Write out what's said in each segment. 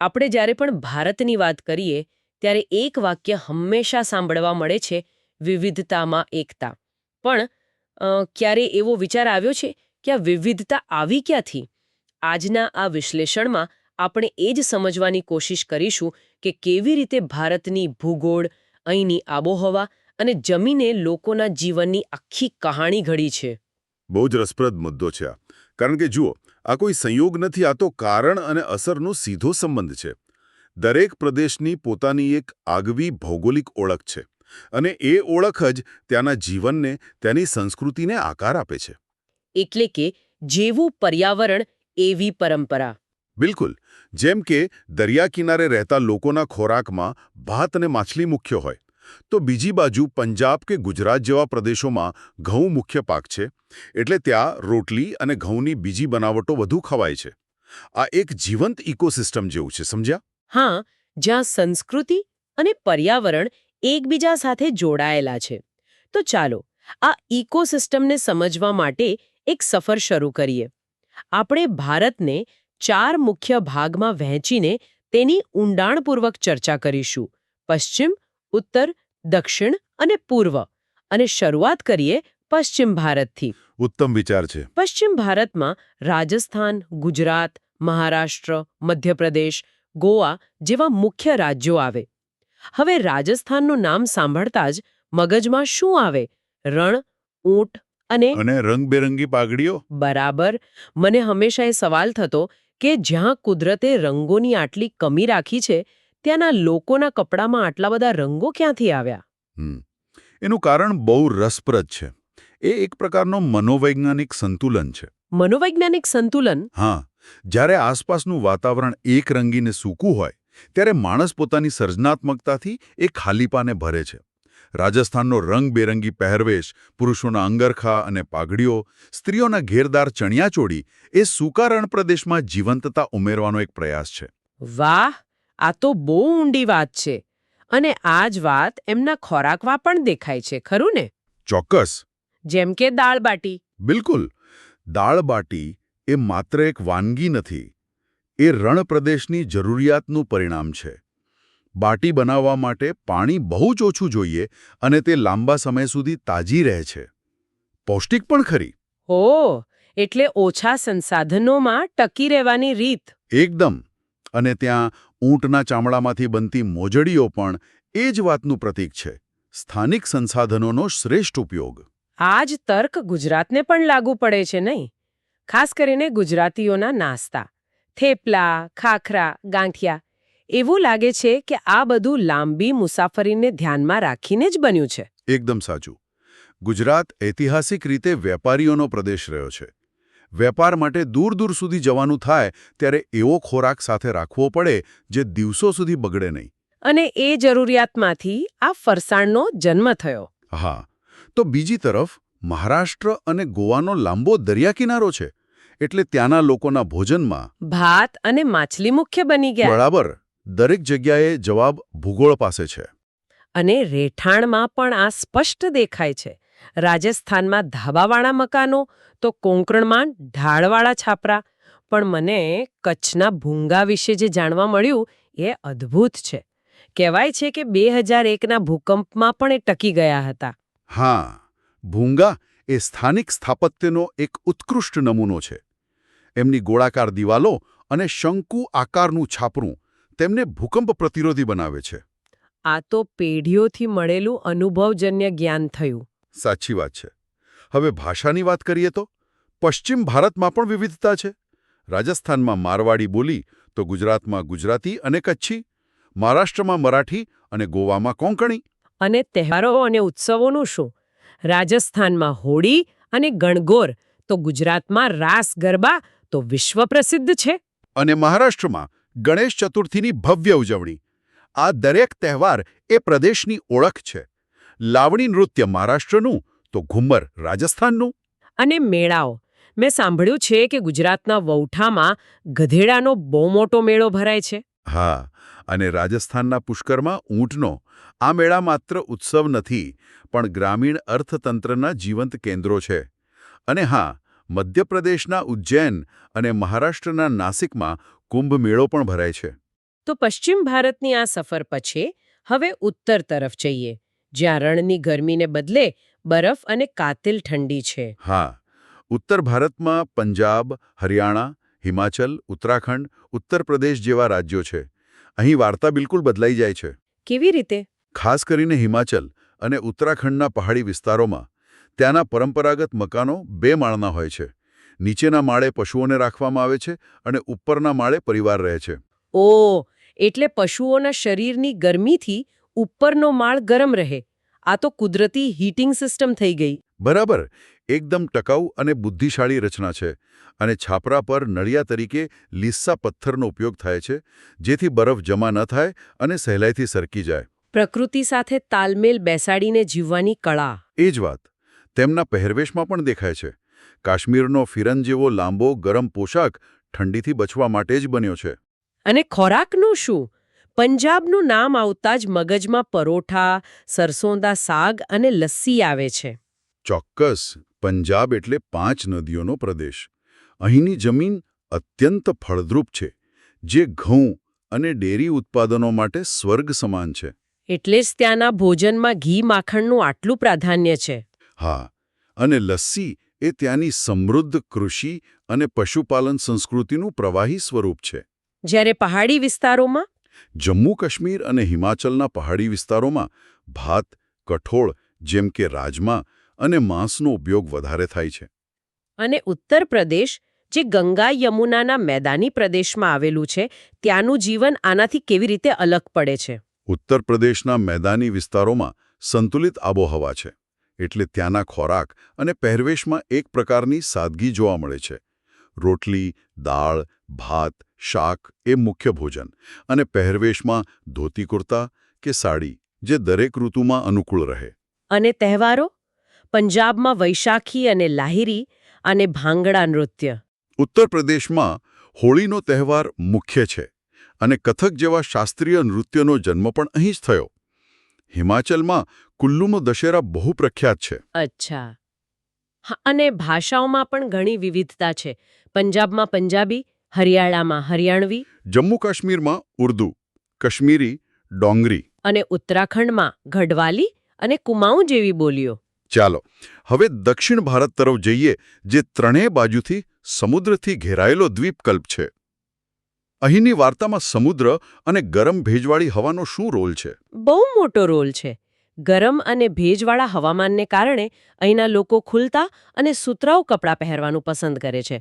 આપણે જ્યારે પણ ભારતની વાત કરીએ, ત્યારે એક વાક્ય હંમેશા સાંભળવા મળે છે, વિવિધતામાં એકતા. પણ ક્યારે એવો વિચાર આવ્યો છે કે આ વિવિધતા આવી ક્યાંથી? આજના આ વિશ્લેષણમાં આપણે એ જ સમજવાની કોશિશ કરીશું કે કેવી રીતે ભારતની ભૂગોળ, અહીંની આબોહવા અને જમીને લોકોના જીવનની આખી કહાણી ઘડી છે. બહુ જ રસપ્રદ મુદ્દો છે આ. કારણ કે જુઓ આ કોઈ સંયોગ નથી આ તો કારણ અને અસરનો સીધો સંબંધ છે. દરેક પ્રદેશની પોતાની એક આગવી ભૌગોલિક ઓળખ છે અને એ ઓળખ જ ત્યાંના જીવનને ત્યાંની સંસ્કૃતિને આકાર આપે છે. એટલે કે જેવું પર્યાવરણ એવી પરંપરા. બિલકુલ. જેમ કે દરિયા કિનારે રહેતા લોકોના ખોરાકમાં ભાત અને માછલી મુખ્ય હોય. તો બીજી બાજુ પંજાબ કે ગુજરાત જેવા પ્રદેશોમાં ઘઉં મુખ્ય પાક છે. એટલે ત્યાં રોટલી અને ઘઉંની બીજી બનાવટો વધુ ખવાય છે. આ એક જીવંત ઇકોસિસ્ટમ જેવું છે, સમજ્યા? હા, જ્યાં સંસ્કૃતિ અને પર્યાવરણ એકબીજા સાથે જોડાયેલા છે. તો ચાલો, આ ઇકોસિસ્ટમને સમજવા માટે એક સફર શરૂ કરીએ. આપણે ભારતને ચાર મુખ્ય ભાગમાં વહેંચીને તેની ઊંડાણપૂર્વક ચર્ચા કરીશું. પશ્ચિમ ઉત્તર દક્ષિણ અને પૂર્વ અને શરૂઆત કરીએ પશ્ચિમ ભારતથી. ઉત્તમ વિચાર છે. પશ્ચિમ ભારતમાં રાજસ્થાન ગુજરાત મહારાષ્ટ્ર મધ્યપ્રદેશ ગોવા જેવા મુખ્ય રાજ્યો આવે. હવે રાજસ્થાનનું નામ સાંભળતા જ મગજમાં શું આવે? રણ ઊંટ અને અને રંગબેરંગી પાઘડીઓ? બરાબર. મને હંમેશા એ સવાલ થતો કે જ્યાં કુદરતે રંગોની આટલી કમી રાખી છે ત્યાંના લોકોના કપડામાં આટલા બધા રંગો ક્યાંથી આવ્યા. એનું કારણ બહુ રસપ્રદ છે. એ એક પ્રકારનો મનોવૈજ્ઞાનિક સંતુલન છે. મનોવૈજ્ઞાનિક સંતુલન? હા. જ્યારે આસપાસનું વાતાવરણ એક રંગીને સૂકું હોય ત્યારે માણસ પોતાની સર્જનાત્મકતાથી એ ખાલીપાને ભરે છે. રાજસ્થાનનો રંગબેરંગી પહેરવેશ પુરુષોના અંગરખા અને પાઘડીઓ સ્ત્રીઓના ઘેરદાર ચણિયાચોળી એ સૂકા પ્રદેશમાં જીવંતતા ઉમેરવાનો એક પ્રયાસ છે. વાહ! આ તો બહુ ઊંડી વાત છે. અને આ જ વાત એમના ખોરાકમાં પણ દેખાય છે ખરું ને? ચોક્કસ. જેમ કે દાળબાટી બિલકુલ. દાળબાટી એ માત્ર એક વાનગી નથી એ રણપ્રદેશની જરૂરિયાતનું પરિણામ છે. બાટી બનાવવા માટે પાણી બહુ જ ઓછું જોઈએ અને તે લાંબા સમય સુધી તાજી રહે છે. પૌષ્ટિક પણ ખરી. હો એટલે ઓછા સંસાધનોમાં ટકી રહેવાની રીત. એકદમ. અને ત્યાં ઊંટના ચામડામાંથી બનતી મોજડીઓ પણ એ જ વાતનું પ્રતીક છે. સ્થાનિક સંસાધનોનો શ્રેષ્ઠ ઉપયોગ. આ જ તર્ક ગુજરાતને પણ લાગુ પડે છે નહીં? ખાસ કરીને ગુજરાતીઓના નાસ્તા. થેપલા ખાખરા ગાંઠિયા. એવું લાગે છે કે આ બધું લાંબી મુસાફરીને ધ્યાનમાં રાખીને જ બન્યું છે. એકદમ સાચું. ગુજરાત ઐતિહાસિક રીતે વેપારીઓનો પ્રદેશ રહ્યો છે. વેપાર માટે દૂર દૂર સુધી જવાનું થાય ત્યારે એવો ખોરાક સાથે રાખવો પડે જે દિવસો સુધી બગડે નહીં. અને એ જરૂરિયાતમાંથી આ ફરસાણનો જન્મ થયો. હા તો બીજી તરફ મહારાષ્ટ્ર અને ગોવાનો લાંબો દરિયા કિનારો છે એટલે ત્યાંના લોકોના ભોજનમાં ભાત અને માછલી મુખ્ય બની ગયા. બરાબર દરેક જગ્યાએ જવાબ ભૂગોળ પાસે છે. અને રહેઠાણમાં પણ આ સ્પષ્ટ દેખાય છે. રાજસ્થાનમાં ધાબાવાળા મકાનો તો કોંકણમાં ઢાળવાળા છાપરા. પણ મને કચ્છના ભૂંગા વિશે જે જાણવા મળ્યું એ અદ્ભુત છે. કહેવાય છે કે બે હજાર એકના ભૂકંપમાં પણ એ ટકી ગયા હતા. હા ભૂંગા એ સ્થાનિક સ્થાપત્યનો એક ઉત્કૃષ્ટ નમૂનો છે. એમની ગોળાકાર દિવાલો અને શંકુ આકારનું છાપરું તેમને ભૂકંપ પ્રતિરોધી બનાવે છે. આ તો પેઢીઓથી મળેલું અનુભવજન્ય જ્ઞાન થયું. સાચી વાત છે. હવે ભાષાની વાત કરીએ તો? પશ્ચિમ ભારતમાં પણ વિવિધતા છે. રાજસ્થાનમાં મારવાડી બોલી તો ગુજરાતમાં ગુજરાતી અને કચ્છી. મહારાષ્ટ્રમાં મરાઠી અને ગોવામાં કોંકણી. અને તહેવારો અને ઉત્સવોનું શું? રાજસ્થાનમાં હોળી અને ગણગોર તો ગુજરાતમાં રાસ ગરબા તો વિશ્વ પ્રસિદ્ધ છે. અને મહારાષ્ટ્રમાં ગણેશ ચતુર્થીની ભવ્ય ઉજવણી. આ દરેક તહેવાર એ પ્રદેશની ઓળખ છે. લાવણી નૃત્ય મહારાષ્ટ્રનું તો ઘુમ્મર રાજસ્થાનનું? અને મેળાઓ. મેં સાંભળ્યું છે કે ગુજરાતના વૌઠામાં ગધેડાનો બહુ મોટો મેળો ભરાય છે. હા અને રાજસ્થાનના પુષ્કરમાં ઊંટનો. આ મેળા માત્ર ઉત્સવ નથી પણ ગ્રામીણ અર્થતંત્રના જીવંત કેન્દ્રો છે. અને હા મધ્યપ્રદેશના ઉજ્જૈન અને મહારાષ્ટ્રના નાસિકમાં કુંભ મેળો પણ ભરાય છે. તો પશ્ચિમ ભારતની આ સફર પછી હવે ઉત્તર તરફ જઈએ. જ્યાં રણની ગરમીને બદલે બરફ અને કાતિલ ઠંડી છે. હા ઉત્તર ભારતમાં પંજાબ હરિયાણા હિમાચલ ઉત્તરાખંડ ઉત્તર પ્રદેશ જેવા રાજ્યો છે. અહીં વાર્તા બિલકુલ બદલાઈ જાય છે. કેવી રીતે? ખાસ કરીને હિમાચલ અને ઉત્તરાખંડના પહાડી વિસ્તારોમાં ત્યાંના પરંપરાગત મકાનો બે માળના હોય છે. નીચેના માળે પશુઓને રાખવામાં આવે છે અને ઉપરના માળે પરિવાર રહે છે. ઓ એટલે પશુઓના શરીરની ગરમીથી ઉપરનો માળ ગરમ રહે. આ તો કુદરતી હીટિંગ સિસ્ટમ થઈ ગઈ. બરાબર. એકદમ ટકાઉ અને બુદ્ધિશાળી રચના છે અને છાપરા પર નળિયા તરીકે લીસ્સા પથ્થરનો ઉપયોગ થાય છે જેથી બરફ જમા ન થાય અને સહેલાઈથી સરકી જાય. પ્રકૃતિ સાથે તાલમેલ બેસાડીને જીવવાની કળા. એ જ વાત. તેમના પહેરવેશમાં પણ દેખાય છે. કાશ્મીરનો ફિરન જેવો લાંબો ગરમ પોશાક ઠંડીથી બચવા માટે જ બન્યો છે. અને ખોરાકનું શું? પંજાબનું નામ આવતા જ મગજમાં પરોઠા સરસોંદા સાગ અને લસ્સી આવે છે. ચોક્કસ પંજાબ એટલે પાંચ નદીઓનો પ્રદેશ. અહીંની જમીન અત્યંત ફળદ્રુપ છે જે ઘઉં અને ડેરી ઉત્પાદનો માટે સ્વર્ગ સમાન છે. એટલે જ ત્યાંના ભોજનમાં ઘી માખણનું આટલું પ્રાધાન્ય છે. હા અને લસ્સી એ ત્યાંની સમૃદ્ધ કૃષિ અને પશુપાલન સંસ્કૃતિનું પ્રવાહી સ્વરૂપ છે. જ્યારે પહાડી વિસ્તારોમાં જમ્મુ કાશ્મીર અને હિમાચલના પહાડી વિસ્તારોમાં ભાત કઠોળ જેમ કે રાજમા અને માંસનો ઉપયોગ વધારે થાય છે. અને ઉત્તર પ્રદેશ જે ગંગા યમુનાના મેદાની પ્રદેશમાં આવેલું છે ત્યાંનું જીવન આનાથી કેવી રીતે અલગ પડે છે? ઉત્તર પ્રદેશના મેદાની વિસ્તારોમાં સંતુલિત આબોહવા છે એટલે ત્યાંના ખોરાક અને પહેરવેશમાં એક પ્રકારની સાદગી જોવા મળે છે. રોટલી દાળ ભાત શાક એ મુખ્ય ભોજન અને પહેરવેશમાં ધોતી કુર્તા કે સાડી જે દરેક ઋતુમાં અનુકૂળ રહે. અને તહેવારો? પંજાબમાં વૈશાખી અને લાહિરી અને ભાંગડા નૃત્ય. ઉત્તર પ્રદેશમાં હોળીનો તહેવાર મુખ્ય છે અને કથક જેવા શાસ્ત્રીય નૃત્યનો જન્મ પણ અહીં જ થયો. હિમાચલમાં કુલ્લુનો દશેરા બહુ પ્રખ્યાત છે. અચ્છા. અને ભાષાઓમાં પણ ઘણી વિવિધતા છે. પંજાબમાં પંજાબી હરિયાણામાં હરિયાણવી જમ્મુ કાશ્મીરમાં ઉર્દુ કશ્મીરી ડોંગરી અને ઉત્તરાખંડમાં ગઢવાલી અને કુમાઉં જેવી બોલીઓ. ચાલો હવે દક્ષિણ ભારત તરફ જઈએ જે ત્રણેય બાજુથી સમુદ્રથી ઘેરાયેલો દ્વીપકલ્પ છે. અહીંની વાર્તામાં સમુદ્ર અને ગરમ ભેજવાળી હવાનો શું રોલ છે? બહુ મોટો રોલ છે. ગરમ અને ભેજવાળા હવામાનને કારણે અહીંના લોકો ખુલતા અને સુતરાઉ કપડાં પહેરવાનું પસંદ કરે છે.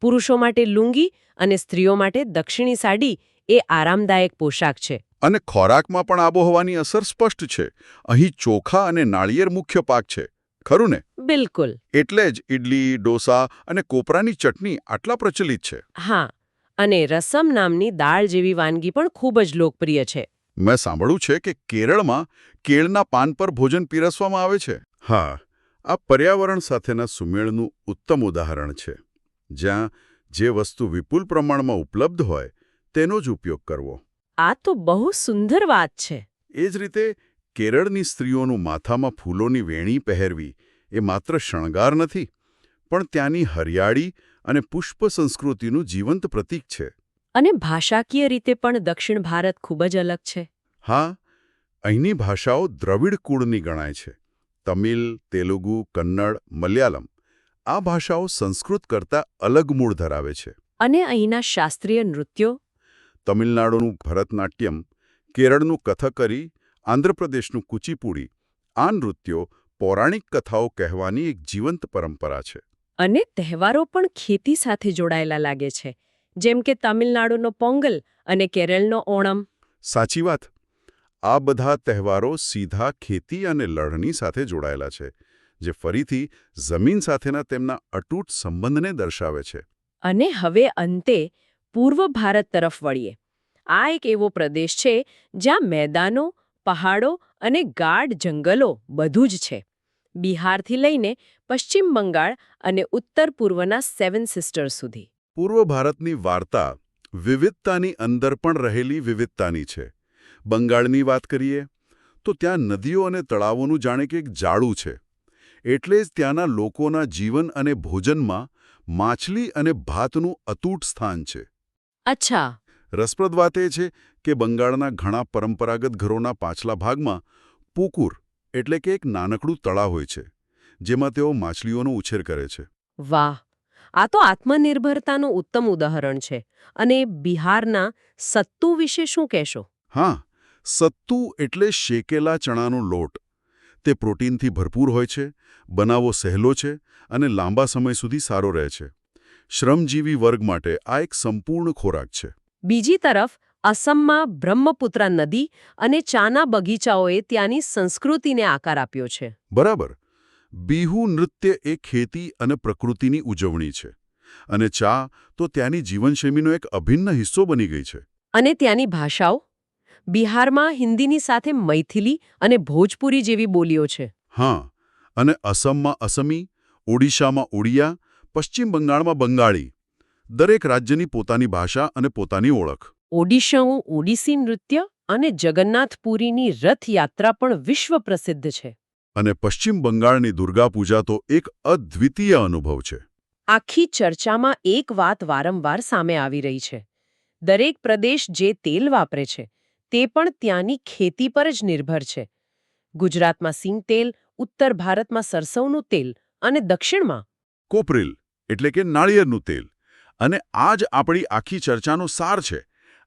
પુરુષો માટે લુંગી અને સ્ત્રીઓ માટે દક્ષિણી સાડી એ આરામદાયક પોશાક છે. અને ખોરાકમાં પણ આબોહવાની અસર સ્પષ્ટ છે. અહીં ચોખા અને નાળિયેર મુખ્ય પાક છે. ખરું ને? બિલકુલ. એટલે જ ઇડલી ડોસા અને કોપરાની ચટણી આટલા પ્રચલિત છે. હા અને રસમ નામની દાળ જેવી વાનગી પણ ખૂબ જ લોકપ્રિય છે. મેં સાંભળ્યું છે કે કેરળમાં કેળના પાન પર ભોજન પીરસવામાં આવે છે. હા આ પર્યાવરણ સાથેના સુમેળનું ઉત્તમ ઉદાહરણ છે. જ્યાં જે વસ્તુ વિપુલ પ્રમાણમાં ઉપલબ્ધ હોય તેનો જ ઉપયોગ કરવો. આ તો બહુ સુંદર વાત છે. એ જ રીતે કેરળની સ્ત્રીઓનું માથામાં ફૂલોની વેણી પહેરવી એ માત્ર શણગાર નથી પણ ત્યાંની હરિયાળી અને પુષ્પ સંસ્કૃતિનું જીવંત પ્રતીક છે. અને ભાષાકીય રીતે પણ દક્ષિણ ભારત ખૂબ જ અલગ છે. હા અહીંની ભાષાઓ દ્રવિડ કુળની ગણાય છે. તમિલ તેલુગુ કન્નડ મલયાલમ. આ ભાષાઓ સંસ્કૃત કરતાં અલગ મૂળ ધરાવે છે. અને અહીંના શાસ્ત્રીય નૃત્યો? તમિલનાડુનું ભરતનાટ્યમ કેરળનું કથકરી આંધ્રપ્રદેશનું કુચીપુડી આ નૃત્યો પૌરાણિક કથાઓ કહેવાની એક જીવંત પરંપરા છે. અને તહેવારો પણ ખેતી સાથે જોડાયેલા લાગે છે. જેમ કે તમિલનાડુનો પોંગલ અને કેરળનો ઓણમ. સાચી વાત. આ બધા તહેવારો સીધા ખેતી અને લણણી સાથે જોડાયેલા છે. જે ફરીથી જમીન સાથેના તેમના અતૂટ સંબંધને દર્શાવે છે. અને હવે અંતે પૂર્વ ભારત તરફ વળીએ. આ એક એવો પ્રદેશ છે જ્યાં મેદાનો પહાડો અને ગાઢ જંગલો બધું જ છે. બિહારથી લઈને પશ્ચિમ બંગાળ અને ઉત્તર પૂર્વના સેવન સિસ્ટર્સ સુધી. પૂર્વ ભારતની વાર્તા વિવિધતાની અંદર પણ રહેલી વિવિધતાની છે. બંગાળની વાત કરીએ તો ત્યાં નદીઓ અને તળાવોનું જાણે કે એક જાળું છે. એટલે જ ત્યાંના લોકોના જીવન અને ભોજનમાં માછલી અને ભાતનું અતૂટ સ્થાન છે. અચ્છા. રસપ્રદ વાત એ છે કે બંગાળના ઘણા પરંપરાગત ઘરોના પાછલા ભાગમાં પૂકુર એટલે કે એક નાનકડું તળાવ હોય છે જેમાં તેઓ માછલીઓનો ઉછેર કરે છે. વાહ! આ તો આત્મનિર્ભરતાનું ઉત્તમ ઉદાહરણ છે. અને બિહારના સત્તુ વિશે શું કહેશો? હા સત્તુ એટલે શેકેલા ચણાનો લોટ. તે પ્રોટીનથી ભરપૂર હોય છે બનાવો સહેલો છે અને લાંબા સમય સુધી સારો રહે છે. શ્રમજીવી વર્ગ માટે આ એક સંપૂર્ણ ખોરાક છે. બીજી તરફ અસમમાં બ્રહ્મપુત્રા નદી અને ચાના બગીચાઓએ ત્યાંની સંસ્કૃતિને આકાર આપ્યો છે. બરાબર. બિહુ નૃત્ય એ ખેતી અને પ્રકૃતિની ઉજવણી છે. અને ચા તો ત્યાંની જીવનશૈલીનો એક અભિન્ન હિસ્સો બની ગઈ છે. અને ત્યાંની ભાષાઓ બિહારમાં હિન્દીની સાથે મૈથિલી અને ભોજપુરી જેવી બોલીઓ છે. હા અને અસમમાં અસમી ઓડિશામાં ઓડિયા પશ્ચિમ બંગાળમાં બંગાળી. દરેક રાજ્યની પોતાની ભાષા અને પોતાની ઓળખ. ઓડિશાઓ ઓડિસી નૃત્ય અને જગન્નાથપુરીની રથયાત્રા પણ વિશ્વ પ્રસિદ્ધ છે. અને પશ્ચિમ બંગાળની દુર્ગા પૂજા તો એક અદ્વિતીય અનુભવ છે. આખી ચર્ચામાં એક વાત વારંવાર સામે આવી રહી છે. દરેક પ્રદેશ જે તેલ વાપરે છે તે પણ ત્યાંની ખેતી પર જ નિર્ભર છે. ગુજરાતમાં સિંગ તેલ, ઉત્તર ભારતમાં સરસવનું તેલ અને દક્ષિણમાં કોપરેલ, એટલે કે નાળિયેરનું તેલ. અને આ જ આપણી આખી ચર્ચાનો સાર છે.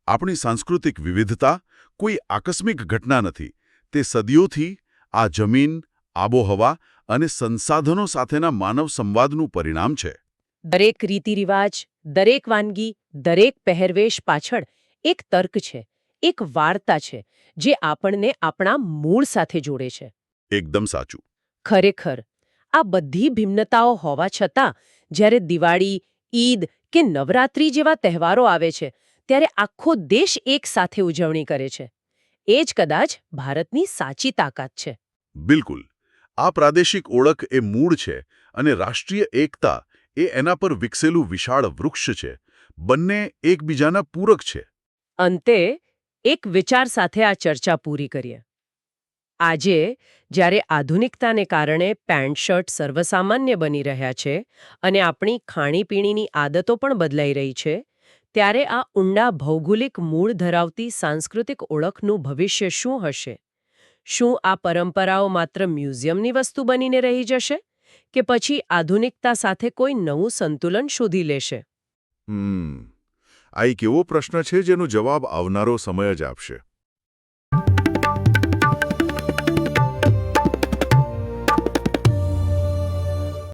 આપણી સાંસ્કૃતિક વિવિધતા કોઈ આકસ્મિક ઘટના નથી. તે સદીઓથી આ જમીન, આબોહવા અને સંસાધનો સાથેના માનવ સંવાદનું પરિણામ છે. દરેક રીતિરિવાજ, દરેક વાનગી, દરેક પહેરવેશ પાછળ એક તર્ક છે. એક વાર્તા છે જે આપણને આપણા મૂળ સાથે જોડે છે. એકદમ સાચું. ખરેખર આ બધી ભિન્નતાઓ હોવા છતાં જ્યારે દિવાળી ઈદ કે નવરાત્રી જેવા તહેવારો આવે છે ત્યારે આખો દેશ એક સાથે ઉજવણી કરે છે. એ જ કદાચ ભારતની સાચી તાકાત છે. બિલકુલ. આ પ્રાદેશિક ઓળખ એ મૂળ છે અને રાષ્ટ્રીય એકતા એ એના પર વિકસેલું વિશાળ વૃક્ષ છે. બંને એકબીજાના પૂરક છે. અંતે એક વિચાર સાથે આ ચર્ચા પૂરી કરીએ. આજે, જ્યારે આધુનિકતાને કારણે પેન્ટ શર્ટ સર્વસામાન્ય બની રહ્યા છે અને આપણી ખાણીપીણીની આદતો પણ બદલાઈ રહી છે, ત્યારે આ ઊંડા ભૌગોલિક મૂળ ધરાવતી સાંસ્કૃતિક ઓળખનું ભવિષ્ય શું હશે? શું આ પરંપરાઓ માત્ર મ્યુઝિયમની વસ્તુ બનીને રહી જશે કે પછી આધુનિકતા સાથે કોઈ નવું સંતુલન શોધી લેશે? હમ. આ એક એવો પ્રશ્ન છે જેનો જવાબ આવનારો સમય જ આપશે.